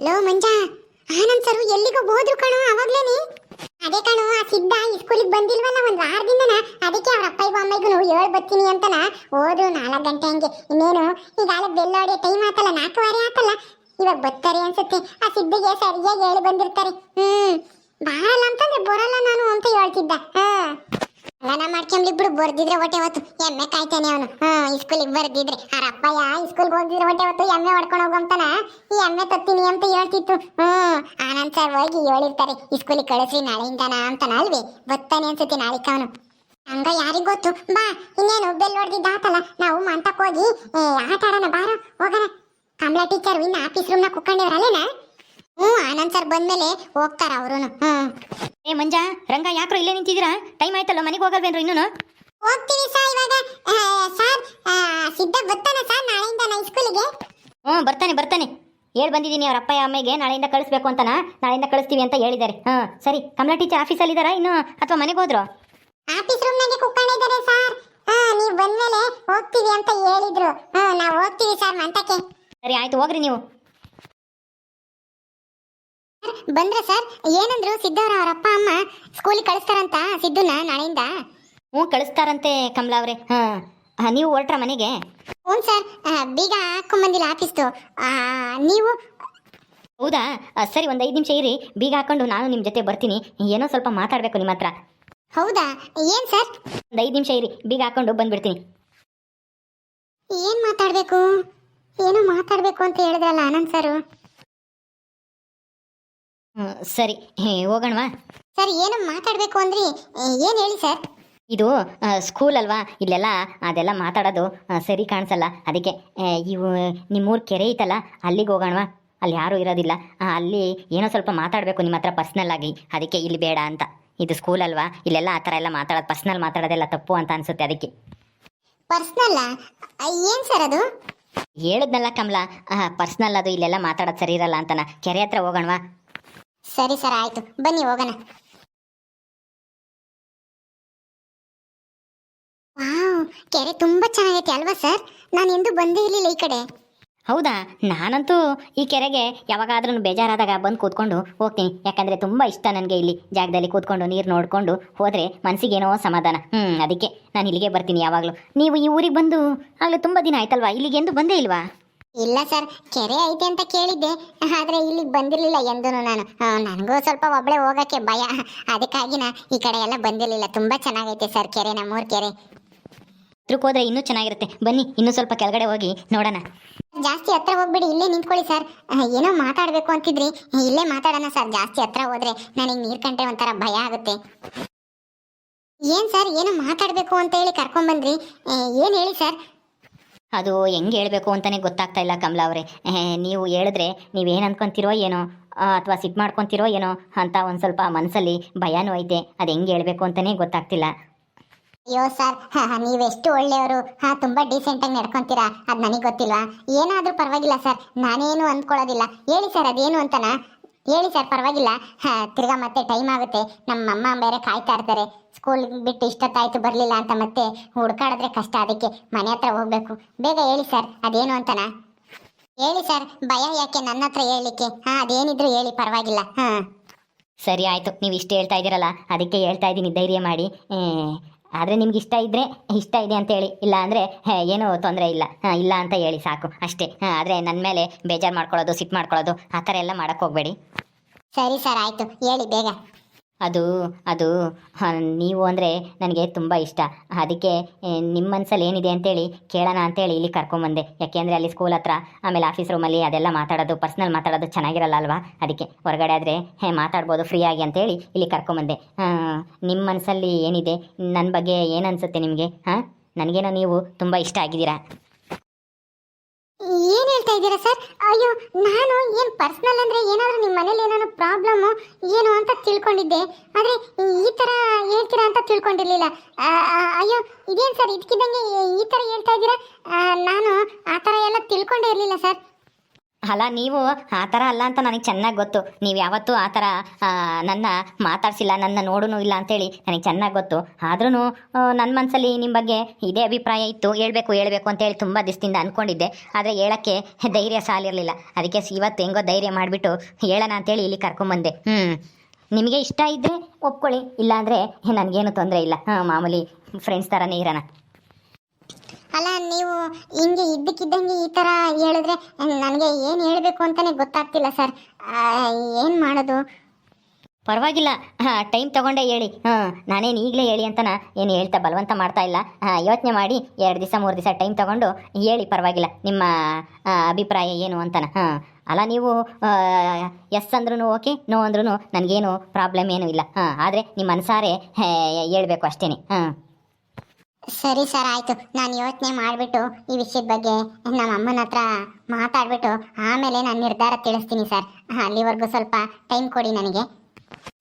Low ಮಂಜ, Anand sir ಎಲ್ಲಿಗೂ ಹೋದ್ರು ಕಣೋ ಅವಾಗ್ಲೇನೆ ಅದೇ ಕಣೋ, ಆ ಸಿದ್ಧ ಈ ಸ್ಕೂಲಿಗೆ ಬಂದಿಲ್ವಲ್ಲ ಒಂದ್ ವಾರದಿಂದನ? ಅದಕ್ಕೆ ಅವ್ರ ಅಪ್ಪಯ್ಯಗೂ ಅಮ್ಮಗೂ ಹೇಳ್ ಬರ್ತೀನಿ ಅಂತನ? ಹೋದ್ರು ನಾಲ್ಕು ಗಂಟೆ ಹಂಗೆ. ಇನ್ನೇನು, ಈಗಾಗಲೇ ಬೆಲ್ಲ ಹೊಡೆಯೋ ಟೈಮ್ ಆತಲ್ಲ ನಾಲ್ಕುವರೆ ಆತಲ್ಲ? ಇವಾಗ ಬರ್ತಾರೆ ಅನ್ಸುತ್ತೆ. ಆ ಸಿದ್ಧಿಗೆ ಸರಿಯಾಗಿ ಹೇಳಿ ಬಂದಿರ್ತಾರೆ. ಹ್ಮ್. ಬಾರಲ್ಲ ಅಂತಂದ್ರೆ ಬರಲ್ಲ ನಾನು ಅಂತ ಹೇಳ್ತಿದ್ದ. ಹಾ. ಅಲ್ಲ ಮಾಡ್ಕೊಂಬ್ಲಿ ಬಿಡು, ಬರ್ದಿದ್ರೆ ಹೊಟ್ಟೆ ಹೊತ್ತು. ಎಮ್ಮೆ ಕಾಯ್ತಾನೆ ಅವನು. ಹಾ ಇಸ್ಕೂಲಿಗೆ ಬರ್ದಿದ್ರೆ. ಅರಪ್ಪಯ್ಯ ಅಪ್ಪಯ್ಯ ಸ್ಕೂಲ್ಗೆ ಹೋಗಿದ್ರೆ ಹೊಟ್ಟೆ ಹೊತ್ತು ಎಮ್ಮೆ ಹೊಡ್ಕೊಂಡು ಹೋಗಂತಾನ ಈ ಎಮ್ಮೆ ತತ್ತೀನಿ ಅಂತ ಹೇಳ್ತಿತ್ತು. ಹ್ಮ್, ಆನಂದ್ ಸರ್ ಹೋಗಿ ಹೇಳಿರ್ತಾರೆ ಇಸ್ಕೂಲಿಗೆ ಕಳಿಸ್ರಿ ನಾಳೆಯಿಂದನ ಅಂತಾನ ಅಲ್ವೇ? ಬರ್ತಾನೆ ಅನ್ಸುತ್ತೆ ನಾಳಿಕ ಅವನು. ಹಂಗ ಯಾರಿಗ್ ಗೊತ್ತು? ಬಾ, ಇನ್ನೇನು ಬೆಲ್ ಹೊಡೆದಿದ್ದ ಆತಲ್ಲ, ನಾವು ಮಂತಕ್ ಹೋಗಿ ಆಟ ಆಡೋಣ, ಬಾರ, ಹೋಗೋಣ. ಕಮಲಾ ಟೀಚರ್ ಇನ್ನ ಆಫೀಸ್ ರೂಮ್ನ ಕುಕ್ಕೊಂಡಿವ್ರಲ್ಲೇನ ಹ್ಞೂ ಆನಂದ್ ಸರ್ ಬಂದ್ಮೇಲೆ ಹೋಗ್ತಾರ ಅವರುನು. ಏ ಮಂಜ ರಂಗ ಯಾಕ್ರೋ ಇಲ್ಲೇ ನಿಂತಿದ್ದೀರಾ? ಟೈಮ್ ಆಯ್ತಲ್ಲ ಮನೆಗೆ ಹೋಗಲ್ವೇನ್ರು ಇನ್ನೂ ಹೋಗ್ತೀನಿ ಸರ್ ಇವಾಗ ಆ, ಸರ್ ಆ, ಸಿದ್ಧ ಬರ್ತಾನೆ ಸರ್ ನಾಳೆಯಿಂದ ನಾ ಸ್ಕೂಲಿಗೆ ಹ್ಞೂ ಬರ್ತಾನೆ ಬರ್ತಾನೆ. ಹೇಳಿ ಬಂದಿದ್ದೀನಿ ಅವ್ರ ಅಪ್ಪ ಅಮ್ಮಗೆ ನಾಳೆಯಿಂದ ಕಳಿಸ್ಬೇಕು ಅಂತನಾ. ನಾಳೆಯಿಂದ ಕಳಿಸ್ತೀವಿ ಅಂತ ಹೇಳಿದ್ದಾರೆ. ಹಾಂ ಸರಿ. ಕಮಲಾ ಟೀಚರ್ ಆಫೀಸಲ್ಲಿ ಆಫೀಸಲ್ಲಿದ್ದಾರಾ ಇನ್ನು? ಅಥವಾ ಮನೆಗೆ ಹೋದ್ರು? ಆಫೀಸ್ ರೂಮ್ನಾಗೆ ಕುತ್ಕೊಂಡಿದ್ದಾರೆ ಸರ್ ಹಾ ನೀವು ಬಂದ್ಮೇಲೆ ಹೋಗ್ತೀವಿ ಅಂತ ಹೇಳಿದ್ರು. ಹಾ ನಾವು ಹೋಗ್ತೀವಿ ಸರ್ ಮಂತಕ್ಕೆ ಸರಿ ಆಯ್ತು ಹೋಗ್ರಿ ನೀವು. ಬಂದ್ರ ಸರ್ ಏನಂದ್ರು ಸಿದ್ದವರ ಅವ್ರ ಅಪ್ಪ ಅಮ್ಮ ಸ್ಕೂಲಿಗೆ ಕಳಿಸ್ತಾರಂತ ಸಿದ್ದುನ ನಾಳೆಯಿಂದ? ಹ್ಞೂ ಕಳಿಸ್ತಾರಂತೆ ಕಮಲಾ ಅವರೇ. ಹಾಂ ನೀವು ಹೊರಟ್ರ ಮನೆಗೆ? ಹ್ಞೂ ಸರ್ ಆ, ಬೀಗ ಹಾಕೊಂಬಂದಿಲ್ಲ ಆಫೀಸ್ದು. ಆ, ನೀವು? ಹೌದಾ? ಆ, ಸರಿ ಒಂದು ಐದು ನಿಮಿಷ ಇರಿ. ಬೀಗ ಹಾಕೊಂಡು ನಾನು ನಿಮ್ಮ ಜೊತೆ ಬರ್ತೀನಿ. ಏನೋ ಸ್ವಲ್ಪ ಮಾತಾಡಬೇಕು ನಿಮ್ಮ ಹತ್ರ. ಹೌದಾ? ಏನ್ ಸರ್? ಒಂದು ಐದು ನಿಮಿಷ ಇರಿ. ಬೀಗ ಹಾಕೊಂಡು ಬಂದ್ಬಿಡ್ತೀನಿ. ಏನ್ ಮಾತಾಡ್ಬೇಕು? ಏನೋ ಮಾತಾಡ್ಬೇಕು ಅಂತ ಹೇಳಿದ್ರಲ್ಲ ಆನಂದ್ ಸರ್. ಹ್ಮ್, ಸರಿ ಹೇ, ಹೋಗೋಣವಾ? ಸರ್ ಏನು ಮಾತಾಡಬೇಕು ಅಂದ್ರಿ. ಏನು ಹೇಳಿ ಸರ್? ಇದು ಆ, ಸ್ಕೂಲ್ ಅಲ್ವಾ? ಇಲ್ಲೆಲ್ಲ ಅದೆಲ್ಲ ಮಾತಾಡೋದು ಆ, ಸರಿ ಕಾಣಿಸಲ್ಲ. ಅದಕ್ಕೆ ಆ, ಇವು ನಿಮ್ಮೂರು ಕೆರೆ ಐತಲ್ಲ ಅಲ್ಲಿಗೆ ಹೋಗೋಣವಾ? ಅಲ್ಲಿ ಯಾರೂ ಇರೋದಿಲ್ಲ. ಆ, ಅಲ್ಲಿ ಏನೋ ಸ್ವಲ್ಪ ಮಾತಾಡಬೇಕು ನಿಮ್ಮ ಹತ್ರ ಪರ್ಸ್ನಲ್ ಆಗಿ. ಅದಕ್ಕೆ ಇಲ್ಲಿ ಬೇಡ ಅಂತ. ಇದು ಸ್ಕೂಲ್ ಅಲ್ವಾ? ಇಲ್ಲೆಲ್ಲ ಆ ಥರ ಎಲ್ಲ ಮಾತಾಡೋದು ಪರ್ಸ್ನಲ್ ಮಾತಾಡೋದೆಲ್ಲ ತಪ್ಪು ಅಂತ ಅನ್ಸುತ್ತೆ ಅದಕ್ಕೆ. ಪರ್ಸ್ನಲ್ ಏನು ಸರ್ ಅದು? ಹೇಳಿದ್ನಲ್ಲ ಕಮಲ. ಪರ್ಸ್ನಲ್ ಅದು ಇಲ್ಲೆಲ್ಲ ಮಾತಾಡೋದು ಸರಿ ಇರಲ್ಲ ಅಂತನ. ಕೆರೆ ಹತ್ರ ಹೋಗೋಣವಾ? ಸರಿ ಸರ್, ಆಯ್ತು. ಬನ್ನಿ, ಹೋಗೋಣ. ಕೆರೆ ತುಂಬಾ ಚೆನ್ನಾಗೈತೆ ಅಲ್ವಾ ಸರ್? ನಾನು ಎಂದೂ ಬಂದೇ ಇರಲಿಲ್ಲ ಈ ಕಡೆ. ಹೌದಾ? ನಾನಂತೂ ಈ ಕೆರೆಗೆ ಯಾವಾಗಾದ್ರೂ ಬೇಜಾರಾದಾಗ ಬಂದು ಕೂತ್ಕೊಂಡು ಹೋಗ್ತೀನಿ. ಯಾಕಂದ್ರೆ ತುಂಬಾ ಇಷ್ಟ ನನಗೆ ಇಲ್ಲಿ ಜಾಗದಲ್ಲಿ ಕೂತ್ಕೊಂಡು ನೀರು ನೋಡ್ಕೊಂಡು ಹೋದ್ರೆ ಮನಸ್ಸಿಗೇನೋ ಸಮಾಧಾನ. ಹ್ಞೂ ಅದಕ್ಕೆ ನಾನು ಇಲ್ಲಿಗೆ ಬರ್ತೀನಿ ಯಾವಾಗಲೂ. ನೀವು ಈ ಊರಿಗೆ ಬಂದು ಆಗಲೇ ತುಂಬಾ ದಿನ ಆಯ್ತಲ್ವಾ? ಇಲ್ಲಿಗೆ ಎಂದು ಬಂದೇ ಇಲ್ವಾ? ಇಲ್ಲ ಸರ್ ಕೆರೆ ಐತೆ ಅಂತ ಕೇಳಿದ್ದೆ. ಆದ್ರೆ ಇಲ್ಲಿಗೆ ಬಂದಿರಲಿಲ್ಲ ಎಂದೂ ನಾನು. ನನಗೂ ಸ್ವಲ್ಪ ಒಬ್ಳೆ ಹೋಗಕ್ಕೆ ಭಯ. ಅದಕ್ಕಾಗಿ ನಾ ಈ ಕಡೆ ಎಲ್ಲ ಬಂದಿರಲಿಲ್ಲ. ತುಂಬಾ ಚೆನ್ನಾಗೈತೆ ಸರ್ ಕೆರೆ ನಮ್ಮೂರ್ ಕೆರೆ. ಹತ್ರಕ್ಕೆ ಹೋದ್ರೆ ಇನ್ನೂ ಚೆನ್ನಾಗಿರುತ್ತೆ. ಬನ್ನಿ ಇನ್ನೂ ಸ್ವಲ್ಪ ಕೆಳಗಡೆ ಹೋಗಿ ನೋಡೋಣ. ಜಾಸ್ತಿ ಹತ್ರ ಹೋಗ್ಬಿಡಿ ಇಲ್ಲೇ ನಿಂತ್ಕೊಳ್ಳಿ ಸರ್. ಏನೋ ಮಾತಾಡಬೇಕು ಅಂತಿದ್ರಿ. ಇಲ್ಲೇ ಮಾತಾಡೋಣ ಸರ್. ಜಾಸ್ತಿ ಹತ್ರ ಹೋದ್ರೆ ನನಗೆ ನೀರು ಕಂಡ್ರೆ ಒಂಥರ ಭಯ ಆಗುತ್ತೆ. ಏನ್ ಸರ್ ಏನೋ ಮಾತಾಡಬೇಕು ಅಂತ ಹೇಳಿ ಕರ್ಕೊಂಡ್ಬಂದ್ರಿ ಏನು ಹೇಳಿ ಸರ್? ಅದು ಹೆಂಗೆ ಹೇಳಬೇಕು ಅಂತಲೇ ಗೊತ್ತಾಗ್ತಾ ಇಲ್ಲ ಕಮಲಾ ಅವರೇ. ನೀವು ಹೇಳಿದ್ರೆ ನೀವೇನು ಅಂದ್ಕೊಂತೀರೋ ಏನೋ ಅಥವಾ ಸಿಟ್ಟು ಮಾಡ್ಕೊತಿರೋ ಏನೋ ಅಂತ ಒಂದು ಸ್ವಲ್ಪ ಮನಸ್ಸಲ್ಲಿ ಭಯನೂ ಐತೆ. ಅದು ಹೆಂಗೆ ಹೇಳಬೇಕು ಅಂತಲೇ ಗೊತ್ತಾಗ್ತಿಲ್ಲ. ಅಯ್ಯೋ ಸರ್ ನೀವೆಷ್ಟು ಒಳ್ಳೆಯವರು, ಹಾ, ತುಂಬ ಡೀಸೆಂಟಾಗಿ ನಡ್ಕೊತೀರಾ, ಅದು ನನಗೆ ಗೊತ್ತಿಲ್ವಾ? ಏನಾದರೂ ಪರವಾಗಿಲ್ಲ ಸರ್, ನಾನೇನು ಅಂದ್ಕೊಳ್ಳೋದಿಲ್ಲ. ಹೇಳಿ ಸರ್, ಅದೇನು ಅಂತನಾ? ಹೇಳಿ ಸರ್, ಪರವಾಗಿಲ್ಲ. ತಿರ್ಗಾ ಮತ್ತೆ ಟೈಮ್ ಆಗುತ್ತೆ. ನಮ್ಮ ಅಮ್ಮ ಬೇರೆ ಕಾಯ್ತಾ ಇರ್ತಾರೆ. ಸ್ಕೂಲ್ ಬಿಟ್ಟು ಇಷ್ಟೊತ್ತಾಯ್ತು, ಬರಲಿಲ್ಲ ಅಂತ ಮತ್ತೆ ಹುಡ್ಕಾಡಿದ್ರೆ ಕಷ್ಟ ಅದಕ್ಕೆ. ಮನೆ ಹತ್ರ ಹೋಗ್ಬೇಕು. ಬೇಗ ಹೇಳಿ ಸರ್, ಅದೇನು ಅಂತನಾ? ಹೇಳಿ ಸರ್, ಭಯ ಯಾಕೆ ನನ್ನ ಹತ್ರ ಹೇಳಲಿಕ್ಕೆ? ಹಾ, ಅದೇನಿದ್ರು ಹೇಳಿ, ಪರವಾಗಿಲ್ಲ. ಹಾ. ಸರಿ, ಆಯಿತು. ನೀವು ಇಷ್ಟು ಹೇಳ್ತಾ ಇದ್ದೀರಲ್ಲ, ಅದಕ್ಕೆ ಹೇಳ್ತಾ ಇದ್ದೀನಿ, ಧೈರ್ಯ ಮಾಡಿ. ಆದರೆ ನಿಮ್ಗೆ ಇಷ್ಟ ಇದ್ದರೆ ಇಷ್ಟ ಇದೆ ಅಂತ ಹೇಳಿ. ಇಲ್ಲ ಅಂದರೆ ಏನೂ ತೊಂದರೆ ಇಲ್ಲ. ಇಲ್ಲ ಅಂತ ಹೇಳಿ ಸಾಕು. ಅಷ್ಟೇ. ಆದರೆ ನನ್ನ ಮೇಲೆ ಬೇಜಾರು ಮಾಡ್ಕೊಳ್ಳೋದು, ಸಿಟ್ಟು ಮಾಡ್ಕೊಳ್ಳೋದು, ಆ ಥರ ಎಲ್ಲ ಮಾಡೋಕ್ಕೆ ಹೋಗಬೇಡಿ. ಸರಿ ಸರ್, ಆಯ್ತು. ಹೇಳಿ ಬೇಗ. ಅದು ಅದು ನೀವು ಅಂದರೆ ನನಗೆ ತುಂಬ ಇಷ್ಟ. ಅದಕ್ಕೆ ನಿಮ್ಮ ಮನಸ್ಸಲ್ಲಿ ಏನಿದೆ ಅಂತೇಳಿ ಕೇಳೋಣ ಅಂತೇಳಿ ಇಲ್ಲಿ ಕರ್ಕೊಂಬಂದೆ. ಯಾಕೆಂದರೆ ಅಲ್ಲಿ ಸ್ಕೂಲ್ ಹತ್ರ, ಆಮೇಲೆ ಆಫೀಸ್ ರೂಮಲ್ಲಿ ಅದೆಲ್ಲ ಮಾತಾಡೋದು ಪರ್ಸ್ನಲ್ ಮಾತಾಡೋದು ಚೆನ್ನಾಗಿರಲ್ಲ ಅಲ್ವಾ? ಅದಕ್ಕೆ ಹೊರಗಡೆ ಆದರೆ, ಹೇ, ಮಾತಾಡ್ಬೋದು ಫ್ರೀಯಾಗಿ ಅಂತೇಳಿ ಇಲ್ಲಿ ಕರ್ಕೊಂಬಂದೆ. ನಿಮ್ಮ ಮನಸ್ಸಲ್ಲಿ ಏನಿದೆ ನನ್ನ ಬಗ್ಗೆ ಏನು ಅನಿಸುತ್ತೆ ನಿಮಗೆ? ಹಾಂ? ನನಗೇನೋ ನೀವು ತುಂಬ ಇಷ್ಟ ಆಗಿದ್ದೀರಾ? ಏನು ಹೇಳ್ತಾ ಇದ್ದೀರಾ ಸರ್? ಅಯ್ಯೋ, ನಾನು ಪರ್ಸನಲ್ ಅಂದರೆ ಏನಾದರೂ ನಿಮ್ಮ ಮನೇಲಿ ಏನಾದ್ರು ಪ್ರಾಬ್ಲಮ್ಮು ಏನು ಅಂತ ತಿಳ್ಕೊಂಡಿದ್ದೆ. ಆದರೆ ಈ ಥರ ಹೇಳ್ತೀರಾ ಅಂತ ತಿಳ್ಕೊಂಡಿರ್ಲಿಲ್ಲ. ಅಯ್ಯೋ, ಇದೇನು ಸರ್? ಇದಕ್ಕಿದ್ದಂಗೆ ಈ ಥರ ಹೇಳ್ತಾ ಇದ್ದೀರಾ? ನಾನು ಆ ಥರ ಎಲ್ಲ ತಿಳ್ಕೊಂಡೇ ಇರಲಿಲ್ಲ ಸರ್. ಅಲ್ಲ, ನೀವು ಆ ಥರ ಅಲ್ಲ ಅಂತ ನನಗೆ ಚೆನ್ನಾಗಿ ಗೊತ್ತು. ನೀವು ಯಾವತ್ತೂ ಆ ಥರ ನನ್ನ ಮಾತಾಡ್ಸಿಲ್ಲ, ನನ್ನ ನೋಡೂ ಇಲ್ಲ ಅಂತೇಳಿ ನನಗೆ ಚೆನ್ನಾಗಿ ಗೊತ್ತು. ಆದ್ರೂ ನನ್ನ ಮನಸ್ಸಲ್ಲಿ ನಿಮ್ಮ ಬಗ್ಗೆ ಇದೇ ಅಭಿಪ್ರಾಯ ಇತ್ತು. ಹೇಳಬೇಕು ಹೇಳಬೇಕು ಅಂತೇಳಿ ತುಂಬ ದಿವಸದಿಂದ ಅಂದ್ಕೊಂಡಿದ್ದೆ ಆದರೆ ಹೇಳೋಕ್ಕೆ ಧೈರ್ಯ ಸಾಲಿರಲಿಲ್ಲ. ಅದಕ್ಕೆ ಇವತ್ತು ಹೆಂಗೋ ಧೈರ್ಯ ಮಾಡಿಬಿಟ್ಟು ಹೇಳೋಣ ಅಂತೇಳಿ ಇಲ್ಲಿ ಕರ್ಕೊಂಬಂದೆ. ಹ್ಞೂ ನಿಮಗೆ ಇಷ್ಟ ಇದ್ದರೆ ಒಪ್ಕೊಳ್ಳಿ. ಇಲ್ಲಾಂದರೆ ನನಗೇನು ತೊಂದರೆ ಇಲ್ಲ. ಹಾಂ, ಮಾಮೂಲಿ ಫ್ರೆಂಡ್ಸ್ ಥರನೇ ಇರೋಣ. ಅಲ್ಲ, ನೀವು ಹಿಂಗೆ ಇದ್ದಕ್ಕಿದ್ದಂಗೆ ಈ ಥರ ಹೇಳಿದ್ರೆ, ನನಗೆ ಏನು ಹೇಳಬೇಕು ಅಂತಲೇ ಗೊತ್ತಾಗ್ತಿಲ್ಲ ಸರ್. ಏನು ಮಾಡೋದು? ಪರವಾಗಿಲ್ಲ. ಟೈಮ್ ತಗೊಂಡೇ ಹೇಳಿ. ಹಾಂ, ನಾನೇನು ಈಗಲೇ ಹೇಳಿ ಅಂತನ ಏನು ಹೇಳ್ತಾ ಬಲವಂತ ಮಾಡ್ತಾ ಇಲ್ಲ. ಯೋಚನೆ ಮಾಡಿ ಎರಡು ದಿವಸ, ಮೂರು ದಿವಸ ಟೈಮ್ ತಗೊಂಡು ಹೇಳಿ, ಪರವಾಗಿಲ್ಲ. ನಿಮ್ಮ ಅಭಿಪ್ರಾಯ ಏನು ಅಂತನ? ಹಾಂ, ಅಲ್ಲ, ನೀವು ಎಸ್ ಅಂದ್ರೂ ಓಕೆ ನೋ ಅಂದ್ರೂ ನನಗೇನು ಪ್ರಾಬ್ಲಮ್ ಏನೂ ಇಲ್ಲ. ಹಾಂ, ಆದರೆ ನಿಮ್ಮ ಅನುಸಾರೆ ಹೇಳಬೇಕು ಅಷ್ಟೇ ಹಾಂ. ಸರಿ ಸರ್, ಆಯಿತು. ನಾನು ಯೋಚನೆ ಮಾಡಿಬಿಟ್ಟು ಈ ವಿಷಯದ ಬಗ್ಗೆ ನಮ್ಮ ಅಮ್ಮನ ಹತ್ರ ಮಾತಾಡಿಬಿಟ್ಟು ಆಮೇಲೆ ನಾನು ನಿರ್ಧಾರ ತಿಳಿಸ್ತೀನಿ ಸರ್. ಅಲ್ಲಿವರೆಗೂ ಸ್ವಲ್ಪ ಟೈಮ್ ಕೊಡಿ ನನಗೆ.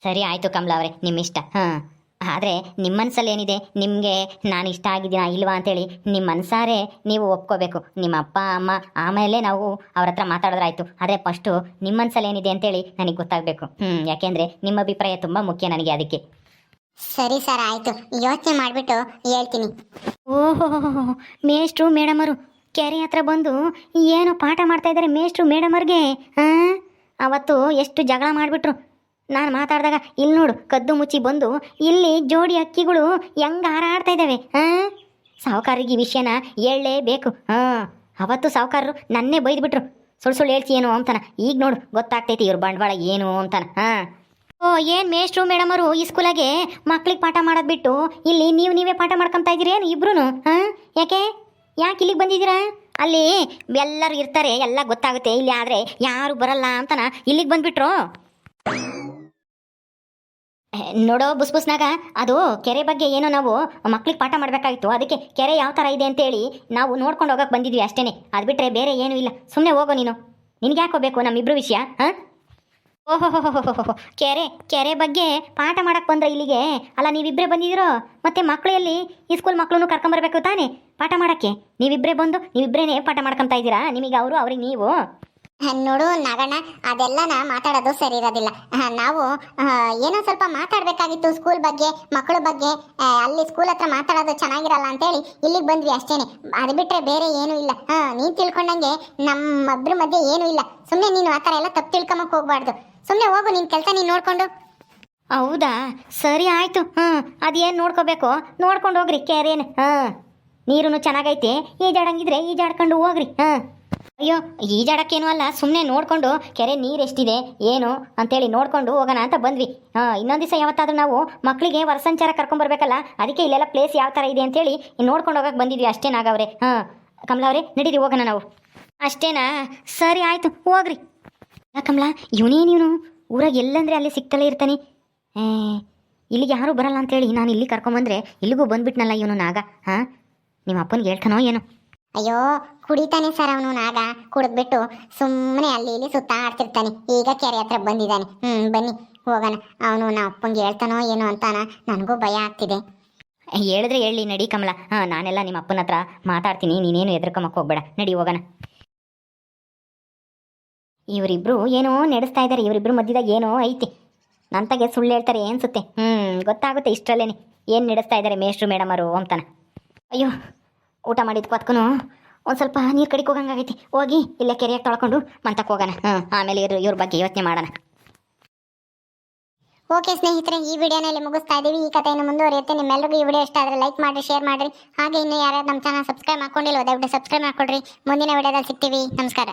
ಸರಿ, ಆಯಿತು ಕಮಲ ಅವರೇ ನಿಮ್ಮ ಇಷ್ಟ ಹಾಂ. ಆದರೆ ನಿಮ್ಮ ಮನಸ್ಸಲ್ಲಿ ಏನಿದೆ? ನಿಮಗೆ ನಾನು ಇಷ್ಟ ಆಗಿದ್ದೀನಾ ಇಲ್ವಾ ಅಂತೇಳಿ ನಿಮ್ಮ ಮನಸಾರೆ ನೀವು ಒಪ್ಕೋಬೇಕು. ನಿಮ್ಮ ಅಪ್ಪ, ಅಮ್ಮ ಆಮೇಲೆ ನಾವು ಅವ್ರ ಹತ್ರ ಮಾತಾಡಿದ್ರಾಯ್ತು. ಆದರೆ ಫಸ್ಟು ನಿಮ್ಮ ಮನಸ್ಸಲ್ಲಿ ಏನಿದೆ ಅಂತೇಳಿ ನನಗೆ ಗೊತ್ತಾಗಬೇಕು. ಹ್ಞೂ ಯಾಕೆಂದರೆ ನಿಮ್ಮ ಅಭಿಪ್ರಾಯ ತುಂಬ ಮುಖ್ಯ ನನಗೆ ಅದಕ್ಕೆ. ಸರಿ ಸರ್, ಆಯಿತು. ಯೋಚನೆ ಮಾಡಿಬಿಟ್ಟು ಹೇಳ್ತೀನಿ. ಓಹೋ, ಮೇಷ್ಟ್ರು ಮೇಡಮರು, ಕೆರೆ ಹತ್ರ ಬಂದು ಏನು ಪಾಠ ಮಾಡ್ತಾ ಇದ್ದಾರೆ ಮೇಷ್ಟ್ರು ಮೇಡಮರ್ಗೆ ಹಾಂ ಅವತ್ತು ಎಷ್ಟು ಜಗಳ ಮಾಡಿಬಿಟ್ರು. ನಾನು ಮಾತಾಡಿದಾಗ ಇಲ್ಲಿ ನೋಡು, ಕದ್ದು ಮುಚ್ಚಿ ಬಂದು ಇಲ್ಲಿ ಜೋಡಿ ಅಕ್ಕಿಗಳು ಹೆಂಗೆ ಹಾರಾಡ್ತಾ ಇದ್ದಾವೆ ಹಾಂ ಸಾಹುಕಾರಿಗೆ ಈ ವಿಷಯನ ಹೇಳಲೇಬೇಕು. ಹಾಂ ಅವತ್ತು ಸಾಹುಕಾರರು ನನ್ನೇ ಬೈದ್ಬಿಟ್ರು. ಸುಳ್ಳು ಸುಳ್ಳು ಏನು ಅಂತಾನ. ಈಗ ನೋಡು, ಗೊತ್ತಾಗ್ತೈತಿ ಇವ್ರ ಬಂಡವಾಳ ಏನು ಅಂತಾನ ಹಾಂ ಓ, ಏನು ಮೇಷ್ಟ್ರು ಅವರು ಈ ಸ್ಕೂಲಾಗೆ ಮಕ್ಳಿಗೆ ಪಾಠ ಮಾಡೋದು ಬಿಟ್ಟು ಇಲ್ಲಿ ನೀವು ನೀವೇ ಪಾಠ ಮಾಡ್ಕೊಂತ ಏನು ಇಬ್ರು ಹಾಂ? ಯಾಕೆ? ಯಾಕೆ ಇಲ್ಲಿಗೆ ಬಂದಿದ್ದೀರಾ? ಅಲ್ಲಿ ಎಲ್ಲರೂ ಇರ್ತಾರೆ, ಎಲ್ಲ ಗೊತ್ತಾಗುತ್ತೆ. ಇಲ್ಲಿ ಆದರೆ ಯಾರು ಬರಲ್ಲ ಅಂತನ ಇಲ್ಲಿಗೆ ಬಂದ್ಬಿಟ್ರು. ನೋಡೋ ಬುಸ್ ಬುಸ್ನಾಗ ಅದು ಕೆರೆ ಬಗ್ಗೆ ಏನೋ ನಾವು ಮಕ್ಳಿಗೆ ಪಾಠ ಮಾಡಬೇಕಾಗಿತ್ತು ಅದಕ್ಕೆ ಕೆರೆ ಯಾವ ಥರ ಇದೆ ಅಂತೇಳಿ ನಾವು ನೋಡ್ಕೊಂಡು ಹೋಗಕ್ಕೆ ಬಂದಿದ್ವಿ ಅಷ್ಟೇ ಅದು ಬಿಟ್ಟರೆ ಬೇರೆ ಏನೂ ಇಲ್ಲ. ಸುಮ್ಮನೆ ಹೋಗೋ ನೀನು. ನಿನ್ಗೆ ಯಾಕೋಬೇಕು ನಮ್ಮಿಬ್ಬರು ವಿಷಯ, ಹಾಂ? ಓಹೋ ಕೆರೆ ಕೆರೆ ಬಗ್ಗೆ ಪಾಠ ಮಾಡಕ್ಕೆ ಬಂದ್ರ ಇಲ್ಲಿಗೆ? ಅಲ್ಲ ನೀವಿಬ್ಬರೇ ಬಂದಿದ್ದೀರೋ ಮತ್ತೆ ಮಕ್ಕಳು ಈ ಸ್ಕೂಲ್ ಮಕ್ಕಳನ್ನು ಕರ್ಕೊಂಬರ್ಬೇಕು ತಾನೇ? ಪಾಠ ಮಾಡಕ್ಕೆ? ನೀವಿಬ್ಬರೇ ಬಂದು ನೀವಿಬ್ರೇನೆ ಪಾಠ ಮಾಡ್ಕೊಂತ ಇದ್ದೀರಾ? ನಿಮಗೆ ಅವರು ಅವ್ರಿಗೆ ನೀವು? ನೋಡು ನಾಗಣ್ಣ ಅದೆಲ್ಲನ ಮಾತಾಡೋದು ಸರಿ ಇರೋದಿಲ್ಲ. ನಾವು ಆ, ಏನೋ ಸ್ವಲ್ಪ ಮಾತಾಡಬೇಕಾಗಿತ್ತು ಸ್ಕೂಲ್ ಬಗ್ಗೆ ಮಕ್ಕಳ ಬಗ್ಗೆ. ಅಲ್ಲಿ ಸ್ಕೂಲ್ ಹತ್ರ ಮಾತಾಡೋದು ಚೆನ್ನಾಗಿರಲ್ಲ ಅಂತೇಳಿ ಇಲ್ಲಿಗೆ ಬಂದ್ವಿ ಅಷ್ಟೇನೆ. ಅದು ಬಿಟ್ರೆ ಬೇರೆ ಏನೂ ಇಲ್ಲ. ಹಾಂ ನೀನು ತಿಳ್ಕೊಂಡಂಗೆ ನಮ್ಮೊಬ್ರ ಮಧ್ಯೆ ಏನೂ ಇಲ್ಲ. ಸುಮ್ಮನೆ ನೀನು ಆ ಥರ ಎಲ್ಲ ತಪ್ಪು ತಿಳ್ಕೊಂಬಕ್ಕೆ ಹೋಗ್ಬಾರ್ದು. ಸುಮ್ಮನೆ ಹೋಗು ನಿನ್ನ ಕೆಲಸ ನೀನು ನೋಡ್ಕೊಂಡು. ಹೌದಾ? ಸರಿ ಆಯ್ತು. ಹಾಂ ಅದೇನು ನೋಡ್ಕೋಬೇಕು? ನೋಡ್ಕೊಂಡು ಹೋಗ್ರಿ ಕೇರೇನು ಹಾಂ ನೀರು ಚೆನ್ನಾಗೈತೆ. ಈಜಾಡಂಗಿದ್ರೆ ಈಜಾಡ್ಕೊಂಡು ಹೋಗ್ರಿ. ಹಾಂ ಅಯ್ಯೋ, ಈಜಾಡಕ್ಕೇನು ಅಲ್ಲ ಸುಮ್ಮನೆ ನೋಡ್ಕೊಂಡು, ಕೆರೆ ನೀರು ಎಷ್ಟಿದೆ, ಏನು ಅಂತೇಳಿ ನೋಡ್ಕೊಂಡು ಹೋಗೋಣ ಅಂತ ಬಂದ್ವಿ. ಹಾಂ, ಇನ್ನೊಂದು ದಿವಸ ಯಾವತ್ತಾದರೂ ನಾವು ಮಕ್ಕಳಿಗೆ ವರಸಂಚಾರ ಕರ್ಕೊಂಬರ್ಬೇಕಲ್ಲ ಅದಕ್ಕೆ ಇಲ್ಲೆಲ್ಲ ಪ್ಲೇಸ್ ಯಾವ ಥರ ಇದೆ ಅಂತೇಳಿ ನೋಡ್ಕೊಂಡು ಹೋಗಕ್ಕೆ ಬಂದಿದ್ವಿ ಅಷ್ಟೇ ನಾಗವ್ರೆ. ಹಾಂ ಕಮಲಾ ಅವರೇ ನಡೀರಿ, ಹೋಗೋಣ ನಾವು. ಅಷ್ಟೇನಾ? ಸರಿ ಆಯಿತು, ಹೋಗ್ರಿ. ಯಾ ಕಮಲಾ ಇವನೇನು ಇವನು ಊರಾಗ ಎಲ್ಲಂದ್ರೆ ಅಲ್ಲಿ ಸಿಗ್ತಲೇ ಇರ್ತಾನೆ. ಏ ಇಲ್ಲಿಗೆ ಯಾರೂ ಬರಲ್ಲ ಅಂತೇಳಿ ನಾನು ಇಲ್ಲಿ ಕರ್ಕೊಂಬಂದ್ರೆ ಇಲ್ಲಿಗೂ ಬಂದ್ಬಿಟ್ನಲ್ಲ ಇವನು ನಾಗ ಹಾಂ? ನಿಮ್ಮ ಅಪ್ಪನಿಗೆ ಹೇಳ್ತಾನೋ ಏನು? ಅಯ್ಯೋ ಕುಡಿತಾನೆ ಸರ್ ಅವನು ನಾಗ. ಕುಡಿದ್ಬಿಟ್ಟು ಸುಮ್ಮನೆ ಅಲ್ಲಿ ಇಲ್ಲಿ ಸುತ್ತಾಡ್ತಿರ್ತಾನೆ ಈಗ ಕೆರೆ ಹತ್ರ ಬಂದಿದ್ದಾನೆ. ಹ್ಞೂ ಬನ್ನಿ ಹೋಗೋಣ. ಅವನು ನಮ್ಮ ಅಪ್ಪಂಗೆ ಹೇಳ್ತಾನೋ ಏನೋ ಅಂತಾನ. ನನಗೂ ಭಯ ಆಗ್ತಿದೆ. ಹೇಳಿದ್ರೆ ಹೇಳಿ ನಡಿ ಕಮಲ. ಹಾಂ ನಾನೆಲ್ಲ ನಿಮ್ಮ ಅಪ್ಪನ ಹತ್ರ ಮಾತಾಡ್ತೀನಿ. ನೀನೇನು ಎದ್ರಕೊಂಬಕ್ಕೆ ಹೋಗ್ಬೇಡ. ನಡಿ ಹೋಗೋಣ. ಇವರಿಬ್ರು ಏನೋ ನಡೆಸ್ತಾ ಇದ್ದಾರೆ, ಇವರಿಬ್ರು ಮಧ್ಯದಾಗ ಏನೋ ಐತಿ. ನಂತಾಗೆ ಸುಳ್ಳು ಹೇಳ್ತಾರೆ ಅನ್ಸುತ್ತೆ ಹ್ಞೂ ಗೊತ್ತಾಗುತ್ತೆ ಇಷ್ಟರಲ್ಲೇನೆ. ಏನು ನಡೆಸ್ತಾ ಇದ್ದಾರೆ ಮೇಷ್ಟ್ರು ಅವರು ಅಂತಾನೆ. ಅಯ್ಯೋ, ಊಟ ಮಾಡಿದ ಕೊತ್ಕನು ಒಂದು ಸ್ವಲ್ಪ ನೀರು ಕಡೆಗೆ ಹೋಗಂಗಾಗೈತಿ ಹೋಗಿ, ಇಲ್ಲೇ ಕೆರೆಯಾಗಿ ತೊಳ್ಕೊಂಡು ಮಂತಕ್ಕೆ ಹೋಗೋಣ. ಹಾಂ ಆಮೇಲೆ ಇವ್ರ ಇವ್ರ ಬಗ್ಗೆ ಯೋಚನೆ ಮಾಡೋಣ. ಓಕೆ ಸ್ನೇಹಿತರೆ, ಈ ವಿಡಿಯೋನಲ್ಲಿ ಮುಗಿಸ್ತಾ ಇದೀವಿ. ಈ ಕಥೆಯನ್ನು ಮುಂದುವರಿಯುತ್ತೆ. ನಿಮ್ಮೆಲ್ಲರಿಗೂ ಈ ವಿಡಿಯೋ ಇಷ್ಟ ಆದರೆ ಲೈಕ್ ಮಾಡಿ ಶೇರ್ ಮಾಡಿರಿ. ಹಾಗೆ ಇನ್ನು ಯಾರ್ಯಾರು ನಮ್ಮ ಚಾನಲ್ ಸಬ್ಸ್ಕ್ರೈಬ್ ಮಾಡ್ಕೊಂಡಿಲ್ಲ ದಯವಿಟ್ಟು ಸಬ್ಸ್ಕ್ರೈಬ್ ಮಾಡ್ಕೊಡ್ರಿ. ಮುಂದಿನ ವಿಡಿಯೋದಲ್ಲಿ ಸಿಗ್ತೀವಿ. ನಮಸ್ಕಾರ.